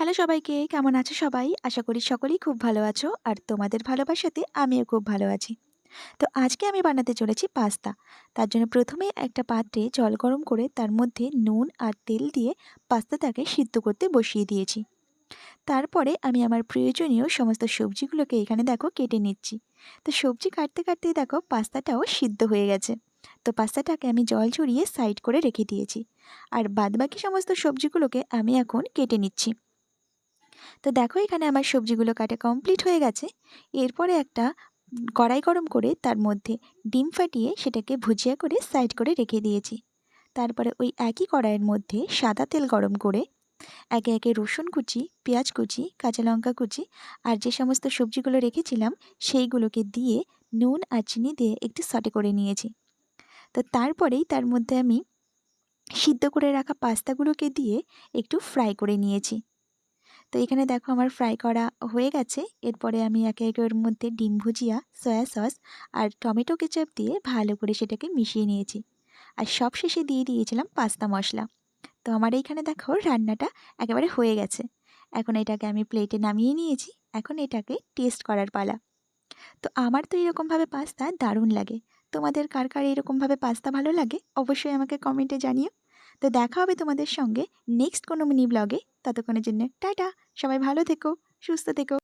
Hello সবাইকে, কেমন আছো সবাই? আশা করি সকলেই খুব ভালো আছো আর তোমাদের ভালোবাসাতে আমিও খুব ভালো আছি। তো আজকে আমি বানাতে চলেছি পাস্তা। তার জন্য প্রথমে একটা পাত্রে জল গরম করে তার মধ্যে নুন আর তেল দিয়ে পাস্তাটাকে সিদ্ধ করতে বসিয়ে দিয়েছি। তারপরে আমি আমার প্রয়োজনীয় সমস্ত সবজিগুলোকে এখানে দেখো কেটে নিচ্ছি। তো সবজি কাটতে কাটতেই দেখো পাস্তাটাও সিদ্ধ হয়ে গেছে। তো পাস্তাটাকে আমি জল ঝরিয়ে সাইড করে রেখে দিয়েছি। আর বাদবাকি সমস্ত সবজিগুলোকে আমি এখন কেটে নিচ্ছি। তো দেখো এখানে আমার সবজিগুলো কাটা কমপ্লিট হয়ে গেছে। এরপরে একটা কড়াই গরম করে তার মধ্যে ডিম ফাটিয়ে সেটাকে ভুজিয়া করে সাইড করে রেখে দিয়েছি। তারপরে ওই একই কড়াইয়ের মধ্যে সাদা তেল গরম করে একে একে রসুন কুচি, পেঁয়াজ কুচি, কাঁচা লঙ্কা কুচি আর যে সমস্ত সবজিগুলো রেখেছিলাম সেইগুলোকে দিয়ে নুন আর চিনি দিয়ে একটু সটে করে নিয়েছি। তো তারপরেই তার মধ্যে আমি সিদ্ধ করে রাখা পাস্তাগুলোকে দিয়ে একটু ফ্রাই করে নিয়েছি। তো এখানে দেখো আমার ফ্রাই করা হয়ে গেছে। এরপরে আমি একে একে ওর মধ্যে ডিম ভুজিয়া সয়া সস আর টমেটো কেচাপ দিয়ে ভালো করে সেটাকে মিশিয়ে নিয়েছি। আর সব শেষে দিয়ে দিয়েছিলাম পাস্তা মশলা। তো আমার এইখানে দেখো রান্নাটা একেবারে হয়ে গেছে। এখন এটাকে আমি প্লেটে নামিয়ে নিয়েছি। এখন এটাকে টেস্ট করার পালা। তো আমার তো এরকমভাবে পাস্তা দারুণ লাগে। তোমাদের কার কার এরকমভাবে পাস্তা ভালো লাগে অবশ্যই আমাকে কমেন্টে জানিও। তো দেখা হবে তোমাদের সঙ্গে নেক্সট কোনো মিনি ব্লগে ততক্ষণের জন্য টাটা সবাই ভালো থেকো সুস্থ থেকো।